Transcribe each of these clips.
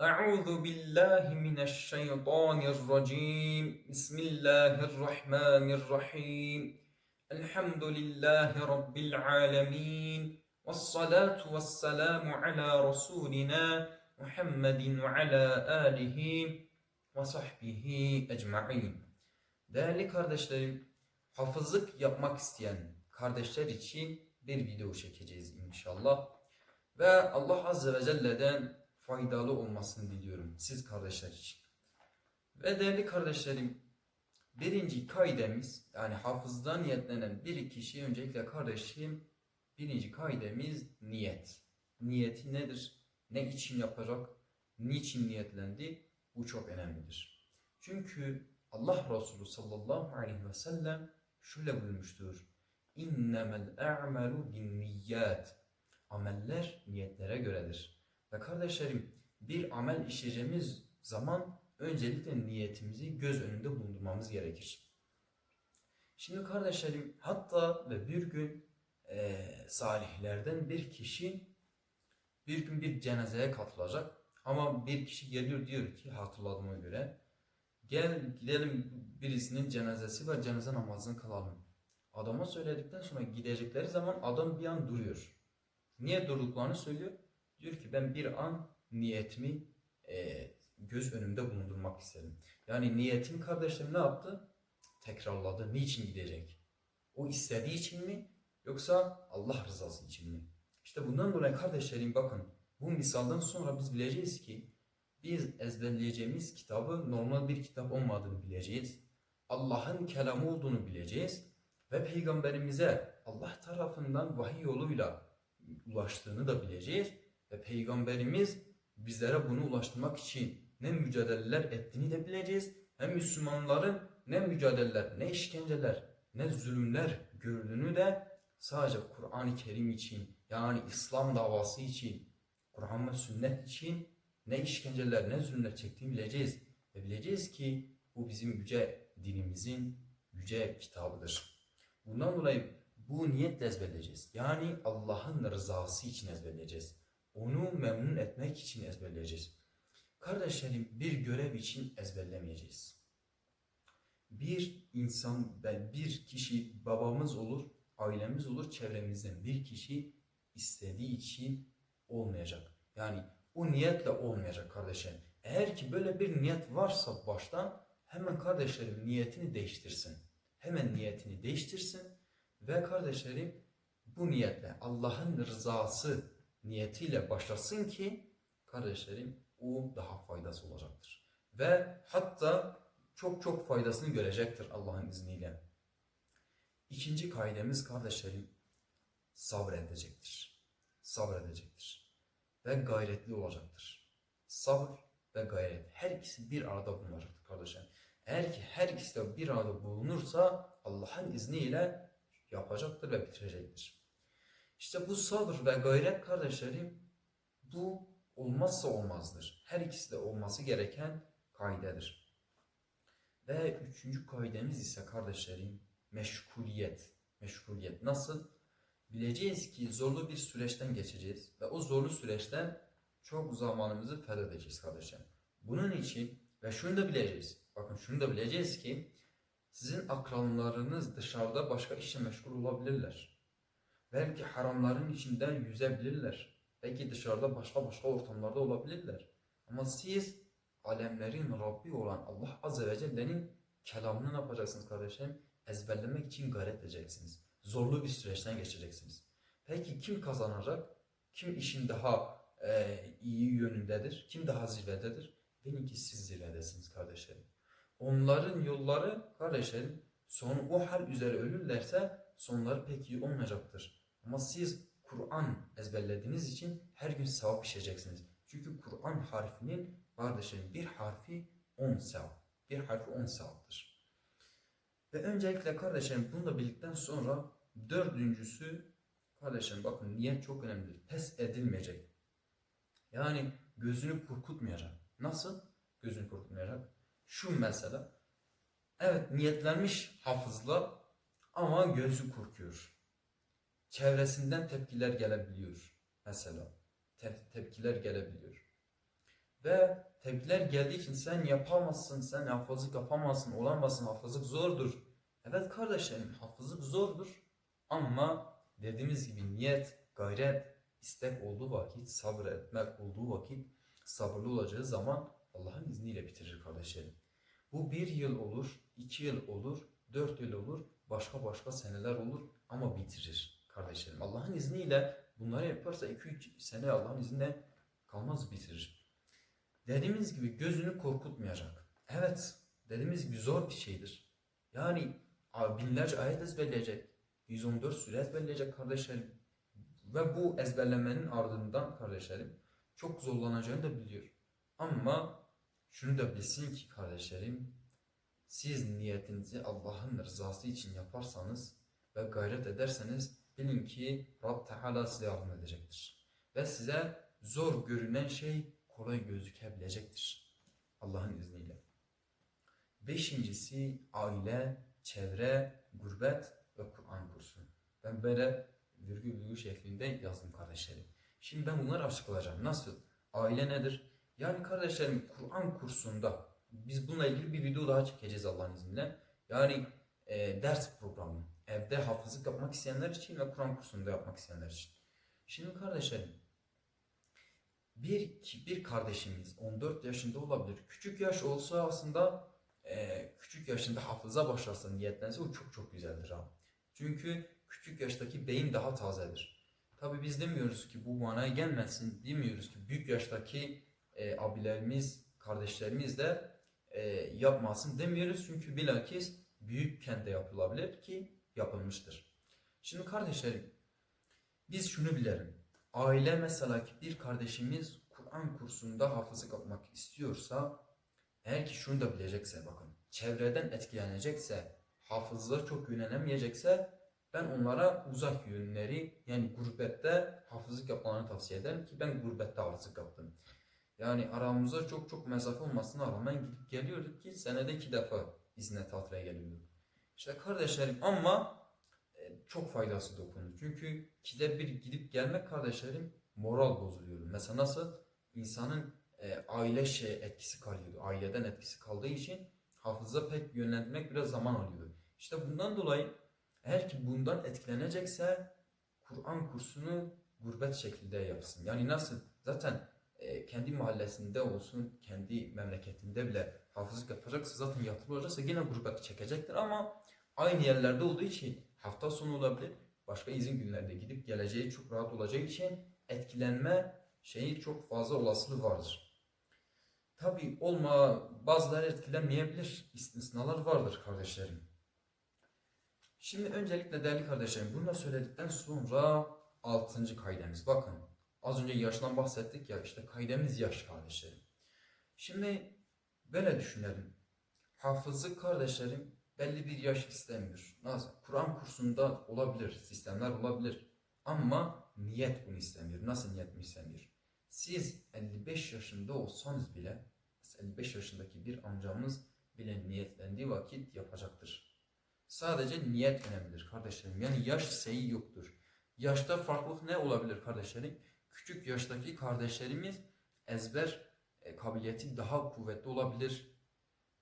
أعوذ بالله من الشيطان الرجيم بسم الله الرحمن الرحيم الحمد لله رب العالمين والصلاة والسلام على رسولنا محمد وعلى آله وصحبه أجمعين Değerli kardeşlerim, hafızlık yapmak isteyen kardeşler için bir video çekeceğiz inşallah. Ve Allah Azze ve Celle'den faydalı olmasını diliyorum siz kardeşler için. Ve değerli kardeşlerim, birinci kaidemiz yani hafızdan niyetlenen bir kişi öncelikle kardeşim birinci kaidemiz niyet. Niyeti nedir? Ne için yapacak? Niçin niyetlendi? Bu çok önemlidir. Çünkü Allah Resulü sallallahu aleyhi ve sellem şöyle buyurmuştur. İnnemel a'melu bin niyyat. Ameller niyetlere göredir. Ve kardeşlerim bir amel işleyeceğimiz zaman öncelikle niyetimizi göz önünde bulundurmamız gerekir. Şimdi kardeşlerim hatta ve bir gün eee, salihlerden bir kişi bir gün bir cenazeye katılacak ama bir kişi geliyor diyor ki hatırladığıma göre gel gidelim birisinin cenazesi ve cenaze namazını kılalım. Adama söyledikten sonra gidecekleri zaman adam bir an duruyor. Niye durduklarını söylüyor. Diyor ki ben bir an niyetimi eee, göz önümde bulundurmak istedim. Yani niyetin kardeşlerim ne yaptı? Tekrarladı. Niçin gidecek? O istediği için mi? Yoksa Allah rızası için mi? İşte bundan dolayı kardeşlerim bakın bu misaldan sonra biz bileceğiz ki biz ezberleyeceğimiz kitabı normal bir kitap olmadığını bileceğiz. Allah'ın kelamı olduğunu bileceğiz ve peygamberimize Allah tarafından vahiy yoluyla ulaştığını da bileceğiz ve peygamberimiz bizlere bunu ulaştırmak için ne mücadeleler ettiğini de bileceğiz. Hem Müslümanların ne mücadeleler, ne işkenceler, ne zulümler gördüğünü de sadece Kur'an-ı Kerim için yani İslam davası için, Kur'an ve sünnet için ne işkenceler, ne zulümler çektiğini bileceğiz. Ve bileceğiz ki bu bizim yüce dinimizin yüce kitabıdır. Bundan dolayı bu niyetle ezberleyeceğiz. Yani Allah'ın rızası için ezberleyeceğiz. Onu memnun etmek için ezberleyeceğiz. Kardeşlerim bir görev için ezberlemeyeceğiz. Bir insan, ben bir kişi babamız olur, ailemiz olur, çevremizden bir kişi istediği için olmayacak. Yani o niyetle olmayacak kardeşlerim. Eğer ki böyle bir niyet varsa baştan hemen kardeşlerim niyetini değiştirsin. Hemen niyetini değiştirsin ve kardeşlerim bu niyetle Allah'ın rızası niyetiyle başlasın ki kardeşlerim o daha faydası olacaktır. Ve hatta çok çok faydasını görecektir Allah'ın izniyle. İkinci kaidemiz kardeşlerim sabredecektir. Sabredecektir. Ve gayretli olacaktır. Sabır ve gayret. Her ikisi bir arada bulunacaktır kardeşlerim. Eğer ki her ikisi de bir arada bulunursa Allah'ın izniyle yapacaktır ve bitirecektir. İşte bu sabır ve gayret kardeşlerim bu olmazsa olmazdır. Her ikisi de olması gereken kaidedir. Ve üçüncü kaidemiz ise kardeşlerim meşguliyet. Meşguliyet nasıl? Bileceğiz ki zorlu bir süreçten geçeceğiz ve o zorlu süreçten çok zamanımızı feda edeceğiz kardeşlerim. Bunun için ve şunu da bileceğiz. Bakın şunu da bileceğiz ki sizin akranlarınız dışarıda başka işle meşgul olabilirler. Belki haramların içinden yüzebilirler. Belki dışarıda başka başka ortamlarda olabilirler. Ama siz alemlerin Rabbi olan Allah Azze ve Celle'nin kelamını ne yapacaksınız kardeşlerim? Ezberlemek için gayret edeceksiniz. Zorlu bir süreçten geçeceksiniz. Peki kim kazanacak? Kim işin daha e, iyi yönündedir? Kim daha zirvededir? Bilin ki siz zirvedesiniz kardeşlerim. Onların yolları kardeşlerim son o hal üzere ölürlerse sonları pek iyi olmayacaktır. Ama siz Kur'an ezberlediğiniz için her gün sevap işleyeceksiniz. Çünkü Kur'an harfinin kardeşlerim bir harfi 10 sevap. Bir harfi 10 sevaptır. Ve öncelikle kardeşlerim bunu da bildikten sonra dördüncüsü kardeşlerim bakın niyet çok önemlidir. Pes edilmeyecek. Yani gözünü korkutmayacak. Nasıl? Gözünü korkutmayacak. Şu mesela. Evet niyetlenmiş hafızla ama gözü korkuyor. Çevresinden tepkiler gelebiliyor. Mesela te- tepkiler gelebiliyor. Ve tepkiler geldiği için sen yapamazsın, sen hafızlık yapamazsın, olamazsın, hafızlık zordur. Evet kardeşlerim, hafızlık zordur. Ama dediğimiz gibi niyet, gayret, istek olduğu vakit, sabır etmek olduğu vakit, sabırlı olacağı zaman Allah'ın izniyle bitirir kardeşlerim. Bu bir yıl olur, iki yıl olur, dört yıl olur, başka başka seneler olur ama bitirir kardeşlerim. Allah'ın izniyle bunları yaparsa iki üç sene Allah'ın izniyle kalmaz bitirir. Dediğimiz gibi gözünü korkutmayacak. Evet, dediğimiz gibi zor bir şeydir. Yani binlerce ayet ezberleyecek. 114 sure ezberleyecek kardeşlerim. Ve bu ezberlemenin ardından kardeşlerim çok zorlanacağını da biliyor. Ama şunu da bilsin ki kardeşlerim siz niyetinizi Allah'ın rızası için yaparsanız ve gayret ederseniz bilin ki Rab Teala size yardım edecektir. Ve size zor görünen şey kolay gözükebilecektir. Allah'ın izniyle. Beşincisi aile, çevre, gurbet ve Kur'an kursu. Ben böyle virgül virgül şeklinde yazdım kardeşlerim. Şimdi ben bunları açıklayacağım. Nasıl? Aile nedir? Yani kardeşlerim Kur'an kursunda biz bununla ilgili bir video daha çekeceğiz Allah'ın izniyle. Yani e, ders programı. Evde hafızlık yapmak isteyenler için ve Kur'an kursunda yapmak isteyenler için. Şimdi kardeşlerim bir, bir kardeşimiz 14 yaşında olabilir. Küçük yaş olsa aslında e, küçük yaşında hafıza başlasa niyetlense o çok çok güzeldir ha. Çünkü küçük yaştaki beyin daha tazedir. Tabi biz demiyoruz ki bu manaya gelmesin. Demiyoruz ki büyük yaştaki e, abilerimiz, kardeşlerimiz de e, yapmasın demiyoruz. Çünkü bilakis büyükken de yapılabilir ki yapılmıştır. Şimdi kardeşlerim biz şunu bilelim. Aile mesela ki bir kardeşimiz Kur'an kursunda hafızlık yapmak istiyorsa eğer ki şunu da bilecekse bakın çevreden etkilenecekse hafızlığa çok yönelemeyecekse ben onlara uzak yönleri yani gurbette hafızlık yapmalarını tavsiye ederim ki ben gurbette hafızlık yaptım. Yani aramızda çok çok mesafe olmasına rağmen gidip geliyorduk ki senede iki defa izne tatile geliyorduk. İşte kardeşlerim ama e, çok faydası dokundu. Çünkü ikide bir gidip gelmek kardeşlerim moral bozuluyor. Mesela nasıl? insanın e, aile şey etkisi kalıyordu. Aileden etkisi kaldığı için hafıza pek yönlendirmek biraz zaman alıyordu. İşte bundan dolayı eğer ki bundan etkilenecekse Kur'an kursunu gurbet şekilde yapsın. Yani nasıl? Zaten kendi mahallesinde olsun, kendi memleketinde bile hafızlık yapacaksa zaten yatılı olacaksa yine gurbet çekecektir ama aynı yerlerde olduğu için hafta sonu olabilir. Başka izin günlerde gidip geleceği çok rahat olacağı için etkilenme şeyi çok fazla olasılığı vardır. Tabi olma bazıları etkilenmeyebilir. İstisnalar vardır kardeşlerim. Şimdi öncelikle değerli kardeşlerim bunu da söyledikten sonra altıncı kaidemiz. Bakın az önce yaştan bahsettik ya işte kaidemiz yaş kardeşlerim. Şimdi böyle düşünelim. Hafızlık kardeşlerim belli bir yaş istemiyor. Nasıl? Kur'an kursunda olabilir, sistemler olabilir. Ama niyet bunu istemiyor. Nasıl niyet bunu istemiyor? Siz 55 yaşında olsanız bile 55 yaşındaki bir amcamız bile niyetlendiği vakit yapacaktır. Sadece niyet önemlidir kardeşlerim. Yani yaş sayı yoktur. Yaşta farklılık ne olabilir kardeşlerim? Küçük yaştaki kardeşlerimiz ezber e, kabiliyeti daha kuvvetli olabilir.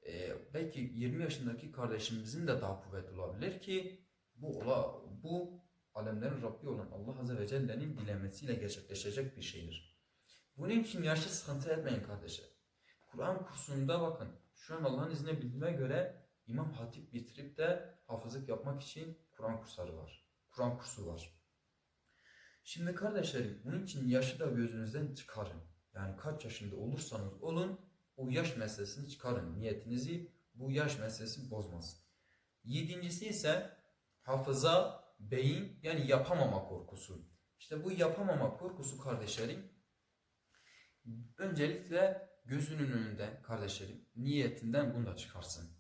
E, belki 20 yaşındaki kardeşimizin de daha kuvvetli olabilir ki bu ola, bu alemlerin Rabbi olan Allah Azze ve Celle'nin dilemesiyle gerçekleşecek bir şeydir. Bunun için yaşlı sıkıntı etmeyin kardeşler. Kur'an kursunda bakın şu an Allah'ın izniyle bildiğime göre İmam Hatip bitirip de hafızlık yapmak için Kur'an kursları var. Kur'an kursu var. Şimdi kardeşlerim bunun için yaşı da gözünüzden çıkarın. Yani kaç yaşında olursanız olun o yaş meselesini çıkarın. Niyetinizi bu yaş meselesi bozmasın. Yedincisi ise hafıza, beyin yani yapamama korkusu. İşte bu yapamama korkusu kardeşlerim öncelikle gözünün önünde kardeşlerim niyetinden bunu da çıkarsın.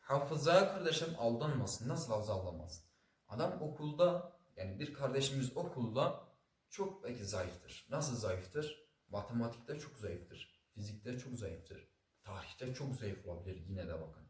Hafızaya kardeşim aldanmasın. Nasıl aldanmaz? Adam okulda yani bir kardeşimiz okulda çok belki zayıftır. Nasıl zayıftır? Matematikte çok zayıftır. Fizikte çok zayıftır. Tarihte çok zayıf olabilir yine de bakın.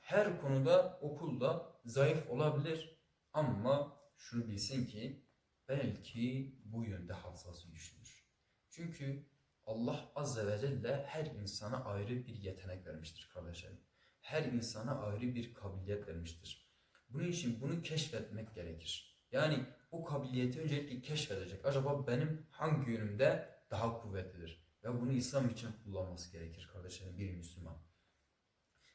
Her konuda okulda zayıf olabilir ama şunu bilsin ki belki bu yönde hafızası güçlüdür. Çünkü Allah Azze ve Celle her insana ayrı bir yetenek vermiştir kardeşlerim. Her insana ayrı bir kabiliyet vermiştir. Bunun için bunu keşfetmek gerekir. Yani o kabiliyeti öncelikle keşfedecek. Acaba benim hangi yönümde daha kuvvetlidir? Ve bunu İslam için kullanması gerekir kardeşlerim bir Müslüman.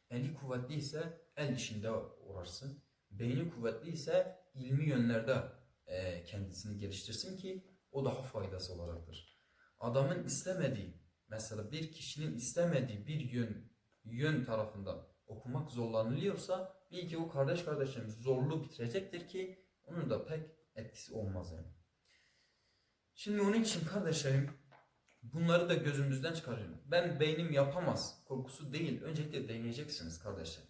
Eli kuvvetli ise el işinde uğraşsın. Beyni kuvvetli ise ilmi yönlerde e, kendisini geliştirsin ki o daha faydası olacaktır. Adamın istemediği, mesela bir kişinin istemediği bir yön yön tarafından okumak zorlanılıyorsa bil ki o kardeş kardeşim zorlu bitirecektir ki onun da pek etkisi olmaz yani. Şimdi onun için kardeşlerim bunları da gözümüzden çıkarıyorum. Ben beynim yapamaz korkusu değil. Öncelikle deneyeceksiniz kardeşlerim.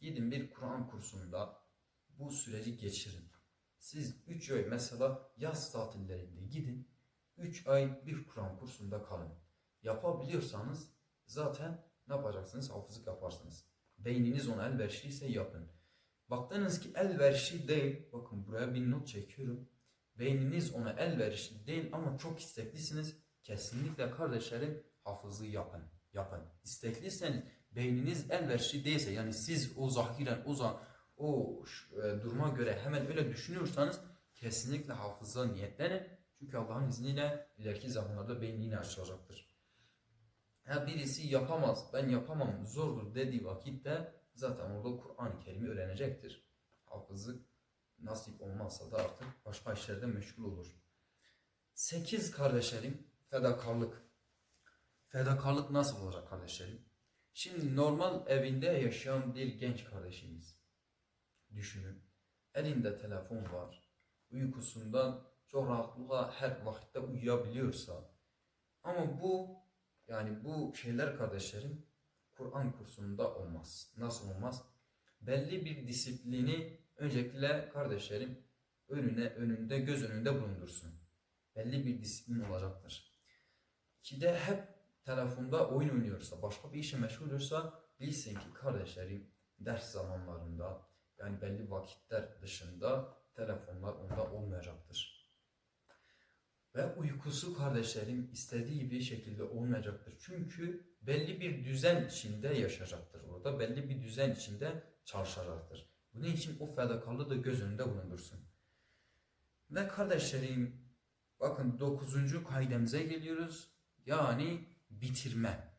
Gidin bir Kur'an kursunda bu süreci geçirin. Siz 3 ay mesela yaz tatillerinde gidin. 3 ay bir Kur'an kursunda kalın. Yapabiliyorsanız zaten ne yapacaksınız? Hafızlık yaparsınız. Beyniniz ona elverişliyse yapın. Baktınız ki elverişli değil. Bakın buraya bir not çekiyorum. Beyniniz ona elverişli değil ama çok isteklisiniz. Kesinlikle kardeşlerim hafızlığı yapın. Yapın. İstekliyseniz beyniniz elverişli değilse yani siz o zahiren o zaman o e, duruma göre hemen öyle düşünüyorsanız kesinlikle hafıza niyetlenin. Çünkü Allah'ın izniyle ileriki zamanlarda beyin yine açılacaktır. Ha birisi yapamaz, ben yapamam, zordur dediği vakitte zaten orada Kur'an-ı Kerim'i öğrenecektir. Hafızlık nasip olmazsa da artık başka işlerde meşgul olur. Sekiz kardeşlerim, fedakarlık. Fedakarlık nasıl olacak kardeşlerim? Şimdi normal evinde yaşayan bir genç kardeşimiz. Düşünün. Elinde telefon var. Uykusundan çok rahatlıkla her vakitte uyuyabiliyorsa ama bu yani bu şeyler kardeşlerim Kur'an kursunda olmaz. Nasıl olmaz? Belli bir disiplini öncelikle kardeşlerim önüne önünde göz önünde bulundursun. Belli bir disiplin olacaktır. Ki de hep telefonda oyun oynuyorsa, başka bir işe meşgul olursa bilsin ki kardeşlerim ders zamanlarında yani belli vakitler dışında telefonlar onda olmayacaktır. Ve uykusu kardeşlerim istediği bir şekilde olmayacaktır. Çünkü belli bir düzen içinde yaşayacaktır orada. Belli bir düzen içinde çalışacaktır. Bunun için o fedakarlığı da göz önünde bulundursun. Ve kardeşlerim bakın 9. kaidemize geliyoruz. Yani bitirme.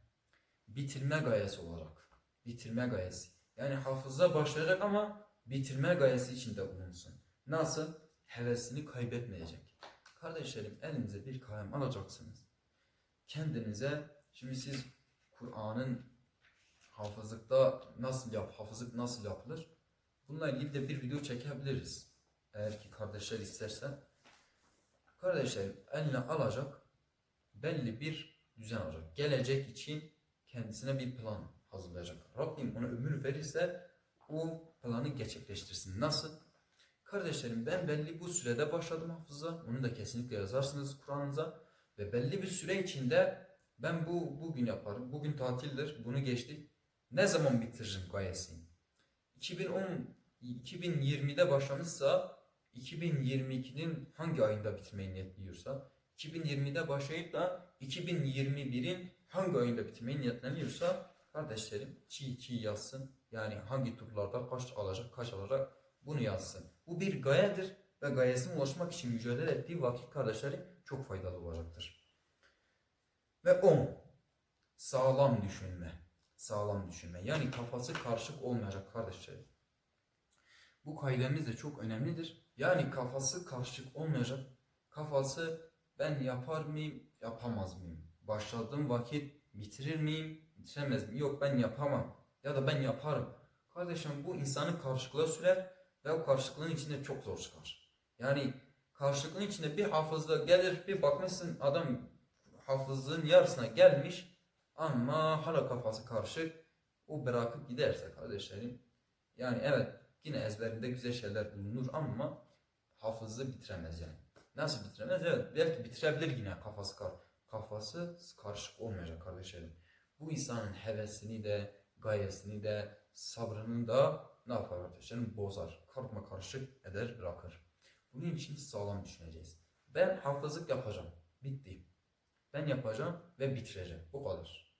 Bitirme gayesi olarak. Bitirme gayesi. Yani hafıza başlayacak ama bitirme gayesi içinde bulunsun. Nasıl? Hevesini kaybetmeyecek. Kardeşlerim elinize bir kalem alacaksınız. Kendinize şimdi siz Kur'an'ın hafızlıkta nasıl yap, hafızlık nasıl yapılır? Bununla ilgili de bir video çekebiliriz. Eğer ki kardeşler isterse. Kardeşlerim eline alacak belli bir düzen alacak. Gelecek için kendisine bir plan hazırlayacak. Rabbim ona ömür verirse o planı gerçekleştirsin. Nasıl? Kardeşlerim ben belli bu sürede başladım hafıza. Onu da kesinlikle yazarsınız Kur'an'ınıza. Ve belli bir süre içinde ben bu bugün yaparım. Bugün tatildir. Bunu geçtik. Ne zaman bitiririm gayesini? 2010 2020'de başlamışsa 2022'nin hangi ayında bitirmeyi niyetliyorsa 2020'de başlayıp da 2021'in hangi ayında bitirmeyi niyetleniyorsa kardeşlerim çiğ çiğ yazsın. Yani hangi turlarda kaç alacak, kaç alacak bunu yazsın. Bu bir gayedir ve gayesine ulaşmak için mücadele ettiği vakit kardeşlerim çok faydalı olacaktır. Ve 10. Sağlam düşünme. Sağlam düşünme. Yani kafası karışık olmayacak kardeşlerim. Bu kaidemiz de çok önemlidir. Yani kafası karışık olmayacak. Kafası ben yapar mıyım, yapamaz mıyım? Başladığım vakit bitirir miyim, bitiremez miyim? Yok ben yapamam. Ya da ben yaparım. Kardeşim bu insanı karışıklığa sürer ve o karışıklığın içinde çok zor çıkar. Yani karışıklığın içinde bir hafızda gelir bir bakmışsın adam hafızlığın yarısına gelmiş ama hala kafası karışık. O bırakıp giderse kardeşlerim yani evet yine ezberinde güzel şeyler bulunur ama hafızı bitiremez yani. Nasıl bitiremez? Evet belki bitirebilir yine kafası kar kafası karışık olmayacak kardeşlerim. Bu insanın hevesini de gayesini de sabrını da ne yapar kardeşlerim? Bozar. Karma karışık eder bırakır. Bunun için sağlam düşüneceğiz. Ben hafızlık yapacağım. Bitti. Ben yapacağım ve bitireceğim. Bu kadar.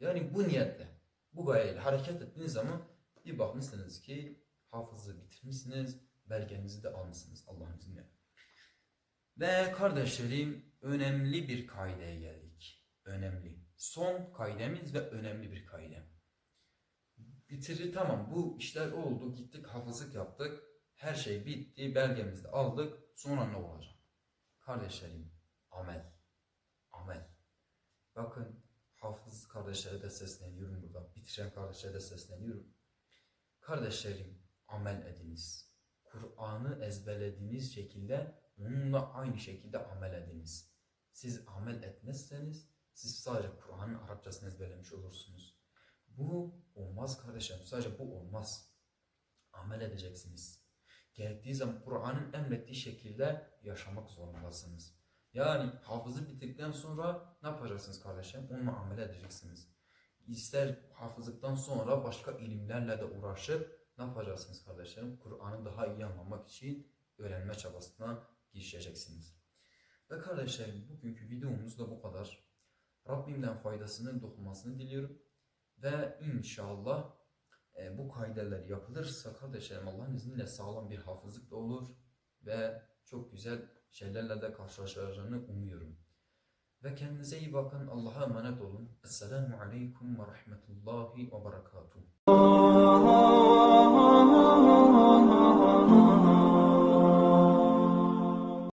Yani bu niyetle, bu gayeyle hareket ettiğiniz zaman bir bakmışsınız ki hafızı bitirmişsiniz, belgenizi de almışsınız Allah'ın izniyle. Ve kardeşlerim önemli bir kaideye geldik. Önemli. Son kaidemiz ve önemli bir kaide. Bitirir tamam bu işler oldu gittik hafızlık yaptık. Her şey bitti belgemizi de aldık. Sonra ne olacak? Kardeşlerim amel. Amel. Bakın hafız kardeşlere de sesleniyorum burada. Bitiren kardeşlere de sesleniyorum. Kardeşlerim amel ediniz. Kur'an'ı ezberlediğiniz şekilde onunla aynı şekilde amel ediniz. Siz amel etmezseniz siz sadece Kur'an'ın Arapçasını ezberlemiş olursunuz. Bu olmaz kardeşlerim. Sadece bu olmaz. Amel edeceksiniz. Gerektiği zaman Kur'an'ın emrettiği şekilde yaşamak zorundasınız. Yani hafızı bittikten sonra ne yapacaksınız kardeşlerim? Onunla amel edeceksiniz. İster hafızlıktan sonra başka ilimlerle de uğraşıp ne yapacaksınız kardeşlerim? Kur'an'ı daha iyi anlamak için öğrenme çabasına girişeceksiniz. Ve kardeşlerim bugünkü videomuz da bu kadar. Rabbimden faydasını dokunmasını diliyorum. Ve inşallah e, bu kaideler yapılırsa kardeşlerim Allah'ın izniyle sağlam bir hafızlık da olur. Ve çok güzel şeylerle de karşılaşacağını umuyorum. Ve kendinize iyi bakın. Allah'a emanet olun. Esselamu Aleyküm ve Rahmetullahi ve Berekatuhu.